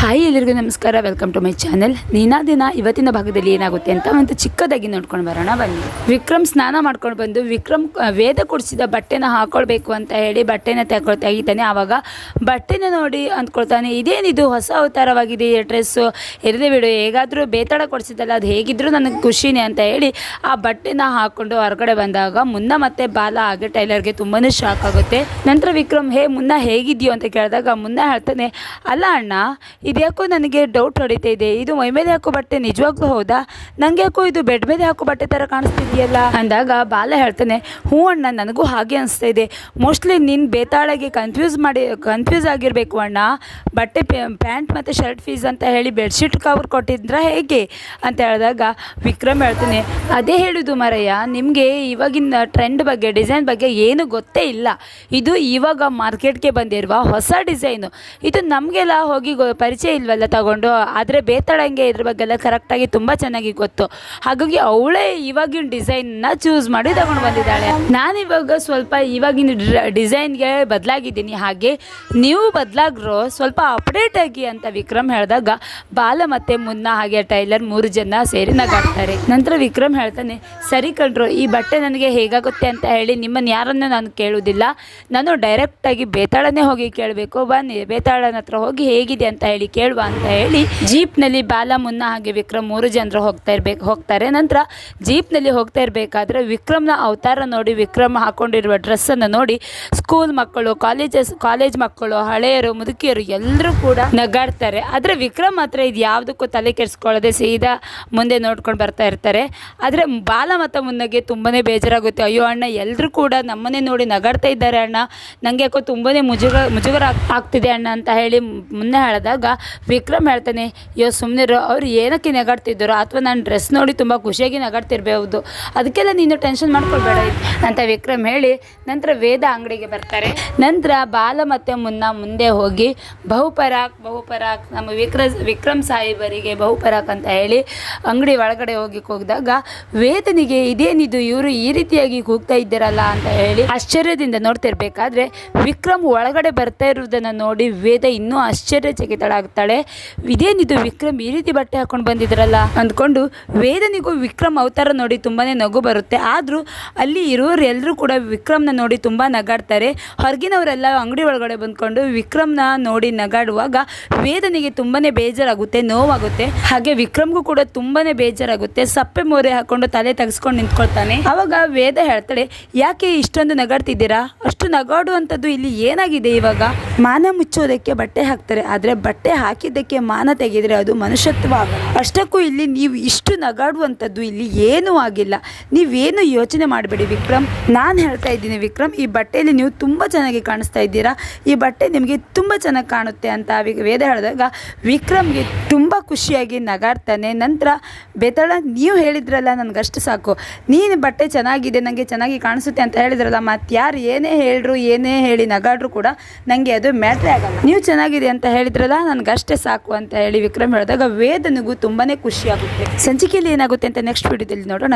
Hi ಎಲ್ಲರಿಗೂ ನಮಸ್ಕಾರ welcome to my channel ನೀನಾ ದಿನ ಇವತ್ತಿನ ಭಾಗದಲ್ಲಿ ಏನಾಗುತ್ತೆ ಅಂತ ಒಂದು ಚಿಕ್ಕದಾಗಿ ನೋಡ್ಕೊಂಡು ಬರೋಣ, ಬನ್ನಿ. ವಿಕ್ರಮ್ ಸ್ನಾನ ಮಾಡ್ಕೊಂಡು ಬಂದು ವಿಕ್ರಮ್ ವೇದ ಕೊಡಿಸಿದ ಬಟ್ಟೆನ ಹಾಕೊಳ್ಬೇಕು ಅಂತ ಹೇಳಿ ಬಟ್ಟೆನ ತಗೊಳ್ತಾ ಇದ್ದಾನೆ. ಆವಾಗ ಬಟ್ಟೆನ ನೋಡಿ ಅಂದ್ಕೊಳ್ತಾನೆ ಇದೇನಿದು ಹೊಸ ಅವತಾರವಾಗಿದೆ ಡ್ರೆಸ್ಸು ಎರಡೇ ಬಿಡು, ಹೇಗಾದರೂ ಬೇತಾಳ ಕೊಡಿಸಿದ್ದಲ್ಲ, ಅದು ಹೇಗಿದ್ರೂ ನನಗೆ ಖುಷಿನೇ ಅಂತ ಹೇಳಿ ಆ ಬಟ್ಟೆನ ಹಾಕ್ಕೊಂಡು ಹೊರಗಡೆ ಬಂದಾಗ ಮುನ್ನ ಮತ್ತೆ ಬಾಲ ಹಾಗೆ ಟೈಲರ್ಗೆ ತುಂಬಾ ಶಾಕ್ ಆಗುತ್ತೆ. ನಂತರ ವಿಕ್ರಮ್, ಹೇ ಮುನ್ನ ಹೇಗಿದ್ಯೋ ಅಂತ ಕೇಳಿದಾಗ ಮುನ್ನ ಹೇಳ್ತಾನೆ, ಅಲ್ಲ ಅಣ್ಣ ಇದ್ಯಾಕೋ ನನಗೆ ಡೌಟ್ ಹೊಡಿತಾ ಇದೆ. ಇದು ಮೈ ಮೇಲೆ ಹಾಕೋ ಬಟ್ಟೆ ನಿಜವಾಗ್ಲೂ ಹೌದಾ? ನಂಗೆ ಯಾಕೋ ಇದು ಬೆಡ್ ಮೇಲೆ ಹಾಕೋ ಬಟ್ಟೆ ಥರ ಕಾಣಿಸ್ತಿದೆಯಲ್ಲ? ಅಂದಾಗ ಬಾಲ ಹೇಳ್ತಾನೆ, ಹ್ಞೂ ಅಣ್ಣ, ನನಗೂ ಹಾಗೆ ಅನಿಸ್ತಾ ಇದೆ. ಮೋಸ್ಟ್ಲಿ ನೀನು ಬೇತಾಳಗೆ ಕನ್ಫ್ಯೂಸ್ ಮಾಡಿ ಕನ್ಫ್ಯೂಸ್ ಆಗಿರಬೇಕು ಅಣ್ಣ. ಬಟ್ಟೆ ಪ್ಯಾಂಟ್ ಮತ್ತು ಶರ್ಟ್ ಫೀಸ್ ಅಂತ ಹೇಳಿ ಬೆಡ್ಶೀಟ್ ಕವರ್ ಕೊಟ್ಟಿದ್ರ ಹೇಗೆ? ಅಂತ ಹೇಳಿದಾಗ ವಿಕ್ರಮ್ ಹೇಳ್ತಾನೆ, ಅದೇ ಹೇಳುದು ಮರಯ್ಯ, ನಿಮಗೆ ಇವಾಗಿನ ಟ್ರೆಂಡ್ ಬಗ್ಗೆ ಡಿಸೈನ್ ಬಗ್ಗೆ ಏನು ಗೊತ್ತೇ ಇಲ್ಲ. ಇದು ಇವಾಗ ಮಾರ್ಕೆಟ್ಗೆ ಬಂದಿರುವ ಹೊಸ ಡಿಸೈನು ಇದು ನಮಗೆಲ್ಲ ಹೋಗಿ ಪರಿಚಯ ಇಲ್ವಲ್ಲ ತಗೊಂಡು, ಆದರೆ ಬೇತಾಳಂಗೆ ಇದ್ರ ಬಗ್ಗೆ ಎಲ್ಲ ಕರೆಕ್ಟಾಗಿ ತುಂಬ ಚೆನ್ನಾಗಿ ಗೊತ್ತು. ಹಾಗಾಗಿ ಅವಳೇ ಇವಾಗಿನ ಡಿಸೈನ್ನ ಚೂಸ್ ಮಾಡಿ ತಗೊಂಡು ಬಂದಿದ್ದಾಳೆ. ನಾನಿವಾಗ ಸ್ವಲ್ಪ ಇವಾಗಿನ ಡಿಸೈನ್ಗೆ ಬದಲಾಗಿದ್ದೀನಿ. ಹಾಗೆ ನೀವು ಬದಲಾಗ್ರು, ಸ್ವಲ್ಪ ಅಪ್ಡೇಟ್ ಆಗಿ ಅಂತ ವಿಕ್ರಮ್ ಹೇಳಿದಾಗ ಬಾಲ ಮತ್ತೆ ಮುನ್ನ ಹಾಗೆ ಟೈಲರ್ ಮೂರು ಜನ ಸೇರಿ ನಗಾಡ್ತಾರೆ. ನಂತರ ವಿಕ್ರಮ್ ಹೇಳ್ತಾನೆ, ಸರಿ ಕಂಡ್ರು ಈ ಬಟ್ಟೆ ನನಗೆ ಹೇಗಾಗುತ್ತೆ ಅಂತ ಹೇಳಿ ನಿಮ್ಮನ್ನು ಯಾರನ್ನು ನಾನು ಕೇಳುವುದಿಲ್ಲ ನಾನು ಡೈರೆಕ್ಟಾಗಿ ಬೇತಾಳನೇ ಹೋಗಿ ಕೇಳಬೇಕು. ಬನ್ನಿ, ಬೇತಾಳನ ಹತ್ರ ಹೋಗಿ ಹೇಗಿದೆ ಅಂತ ಹೇಳಿ ಕೇಳುವ ಅಂತ ಹೇಳಿ ಜೀಪ್ನಲ್ಲಿ ಬಾಲ ಮುನ್ನ ಹಾಗೆ ವಿಕ್ರಮ್ ಮೂರು ಜನರು ಹೋಗ್ತಾ ಇರ್ಬೇಕು, ಹೋಗ್ತಾರೆ. ನಂತರ ಜೀಪ್ನಲ್ಲಿ ಹೋಗ್ತಾ ಇರಬೇಕಾದ್ರೆ ವಿಕ್ರಮ್ನ ಅವತಾರ ನೋಡಿ, ವಿಕ್ರಮ್ ಹಾಕೊಂಡಿರುವ ಡ್ರೆಸ್ಸನ್ನು ನೋಡಿ ಸ್ಕೂಲ್ ಮಕ್ಕಳು, ಕಾಲೇಜಸ್, ಕಾಲೇಜ್ ಮಕ್ಕಳು, ಹಳೆಯರು, ಮುದುಕಿಯರು ಎಲ್ಲರೂ ಕೂಡ ನಗಾಡ್ತಾರೆ. ಆದರೆ ವಿಕ್ರಮ್ ಮಾತ್ರ ಇದು ಯಾವುದಕ್ಕೂ ತಲೆ ಕೆಡಿಸ್ಕೊಳ್ಳದೆ ಸೀದಾ ಮುಂದೆ ನೋಡ್ಕೊಂಡು ಬರ್ತಾ ಇರ್ತಾರೆ. ಆದರೆ ಬಾಲ ಮತ್ತು ಮುನ್ನಗೆ ತುಂಬಾ ಬೇಜಾರಾಗುತ್ತೆ. ಅಯ್ಯೋ ಅಣ್ಣ ಎಲ್ಲರೂ ಕೂಡ ನಮ್ಮನ್ನೇ ನೋಡಿ ನಗಾಡ್ತಾ ಇದ್ದಾರೆ ಅಣ್ಣ. ನನಗೆ ಯಾಕೋ ತುಂಬಾ ಮುಜುಗರ ಮುಜುಗರ ಆಗ್ತಿದೆ ಅಣ್ಣ ಅಂತ ಹೇಳಿ ಮುನ್ನೆ ಹೇಳಿದಾಗ ವಿಕ್ರಮ್ ಹೇಳ್ತಾನೆ, ಅಯ್ಯೋ ಸುಮ್ಮನೆ ಅವ್ರು ಏನಕ್ಕೆ ನಗಾಡ್ತಿದ್ದರು ಅಥವಾ ನಾನು ಡ್ರೆಸ್ ನೋಡಿ ತುಂಬ ಖುಷಿಯಾಗಿ ನಗಾಡ್ತಿರ್ಬೋದು ಅದಕ್ಕೆಲ್ಲ ನೀನು ಟೆನ್ಷನ್ ಮಾಡ್ಕೊಳ್ಬೇಡ. ಅಂತ ವಿಕ್ರಮ್ ಹೇಳಿ ನಂತರ ವೇದ ಅಂಗಡಿಗೆ ಬರ್ತಾರೆ. ನಂತರ ಬಾಲ ಮತ್ತು ಮುನ್ನ ಮುಂದೆ ಹೋಗಿ ಬಹುಪರಾಕ್ ಬಹುಪರಾಕ್ ನಮ್ಮ ವಿಕ್ರ, ವಿಕ್ರಮ್ ಸಾಹೇಬರಿಗೆ ಬಹುಪರಾಕ್ ಅಂತ ಹೇಳಿ ಅಂಗಡಿ ಒಳಗಡೆ ಹೋಗಿ ಹೋಗಿದಾಗ ವೇದನಿಗೆ, ಇದೇನಿದು? ಇವರು ಈ ರೀತಿಯಾಗಿ ಕೂಗ್ತಾ ಇದ್ದೀರಲ್ಲ? ಅಂತ ಹೇಳಿ ಆಶ್ಚರ್ಯದಿಂದ ನೋಡ್ತಿರ್ಬೇಕಾದ್ರೆ ವಿಕ್ರಮ್ ಒಳಗಡೆ ಬರ್ತಾ ಇರುವುದನ್ನು ನೋಡಿ ವೇದ ಇನ್ನೂ ಆಶ್ಚರ್ಯಚಕಿತಳಾಗ್ತಾಳೆ ಇದೇನಿದು ವಿಕ್ರಮ್ ಈ ರೀತಿ ಬಟ್ಟೆ ಹಾಕೊಂಡು ಬಂದಿದ್ರಲ್ಲ? ಅಂದ್ಕೊಂಡು ವೇದನಿಗೂ ವಿಕ್ರಮ್ ಅವತಾರ ನೋಡಿ ತುಂಬಾ ನಗು ಬರುತ್ತೆ. ಆದರೂ ಅಲ್ಲಿ ಇರೋರು ಎಲ್ಲರೂ ಕೂಡ ವಿಕ್ರಮ್ನ ನೋಡಿ ತುಂಬ ನಗಾಡ್ತಾರೆ. ಹೊರಗಿನವರೆಲ್ಲ ಅಂಗಡಿ ಒಳಗಡೆ ಬಂದ್ಕೊಂಡು ವಿಕ್ರಮ್ನ ನೋಡಿ ನಗಾಡುವಾಗ ವೇದನಿಗೆ ತುಂಬಾನೇ ಬೇಜಾರಾಗುತ್ತೆ, ನೋವಾಗುತ್ತೆ. ಹಾಗೆ ವಿಕ್ರಮ್ಗೂ ಕೂಡ ತುಂಬಾನೇ ಬೇಜಾರಾಗುತ್ತೆ. ಸಪ್ಪೆ ಮೋರೆ ಹಾಕೊಂಡು ತಲೆ ತೆಗೆಸ್ಕೊಂಡು ನಿಂತ್ಕೊಳ್ತಾನೆ. ಅವಾಗ ವೇದ ಹೇಳ್ತಾಳೆ, ಯಾಕೆ ಇಷ್ಟೊಂದು ನಗಾಡ್ತಿದ್ದೀರಾ? ಅಷ್ಟು ನಗಾಡುವಂಥದ್ದು ಇಲ್ಲಿ ಏನಾಗಿದೆ ಇವಾಗ? ಮಾನ ಮುಚ್ಚೋದಕ್ಕೆ ಬಟ್ಟೆ ಹಾಕ್ತಾರೆ. ಆದರೆ ಬಟ್ಟೆ ಹಾಕಿದ್ದಕ್ಕೆ ಮಾನ ತೆಗೆದರೆ ಅದು ಮನುಷ್ಯತ್ವ. ಅಷ್ಟಕ್ಕೂ ಇಲ್ಲಿ ನೀವು ಇಷ್ಟು ನಗಾಡುವಂಥದ್ದು ಇಲ್ಲಿ ಏನೂ ಆಗಿಲ್ಲ. ನೀವೇನು ಯೋಚನೆ ಮಾಡಬೇಡಿ ವಿಕ್ರಮ್. ನಾನು ಹೇಳ್ತಾ ಇದ್ದೀನಿ ವಿಕ್ರಮ್, ಈ ಬಟ್ಟೆಯಲ್ಲಿ ನೀವು ತುಂಬ ಚೆನ್ನಾಗಿ ಕಾಣಿಸ್ತಾ ಇದ್ದೀರಾ. ಈ ಬಟ್ಟೆ ನಿಮಗೆ ತುಂಬ ಚೆನ್ನಾಗಿ ಕಾಣುತ್ತೆ ಅಂತ ವೇದ ಹೇಳಿದಾಗ ವಿಕ್ರಮ್ಗೆ ತುಂಬ ಖುಷಿಯಾಗಿ ನಗಾಡ್ತಾನೆ. ನಂತರ ಬೆತಳ, ನೀವು ಹೇಳಿದ್ರಲ್ಲ ನನಗಷ್ಟು ಸಾಕು. ನೀನು ಬಟ್ಟೆ ಚೆನ್ನಾಗಿದೆ ನನಗೆ ಚೆನ್ನಾಗಿ ಕಾಣಿಸುತ್ತೆ ಅಂತ ಹೇಳಿದ್ರಲ್ಲ ಮತ್ತು ಯಾರು ಏನೇ ಹೇಳ್ರು, ಏನೇ ಹೇಳಿ ನಗಾಡ್ರು ಕೂಡ ನನಗೆ ಅದು ಮ್ಯಾಟ್ರೇ ಆಗಲ್ಲ. ನೀವು ಚೆನ್ನಾಗಿದೆ ಅಂತ ಹೇಳಿದ್ರಲ್ಲ ನನಗಷ್ಟೇ ಸಾಕು ಅಂತ ಹೇಳಿ ವಿಕ್ರಮ್ ಹೇಳಿದಾಗ ವೇದನಿಗೂ ಖುಷಿ ಆಗುತ್ತೆ. ಸಂಚಿಕೆಯಲ್ಲಿ ಏನಾಗುತ್ತೆ ಅಂತ ನೆಕ್ಸ್ಟ್ ವಿಡಿಯೋದಲ್ಲಿ ನೋಡೋಣ.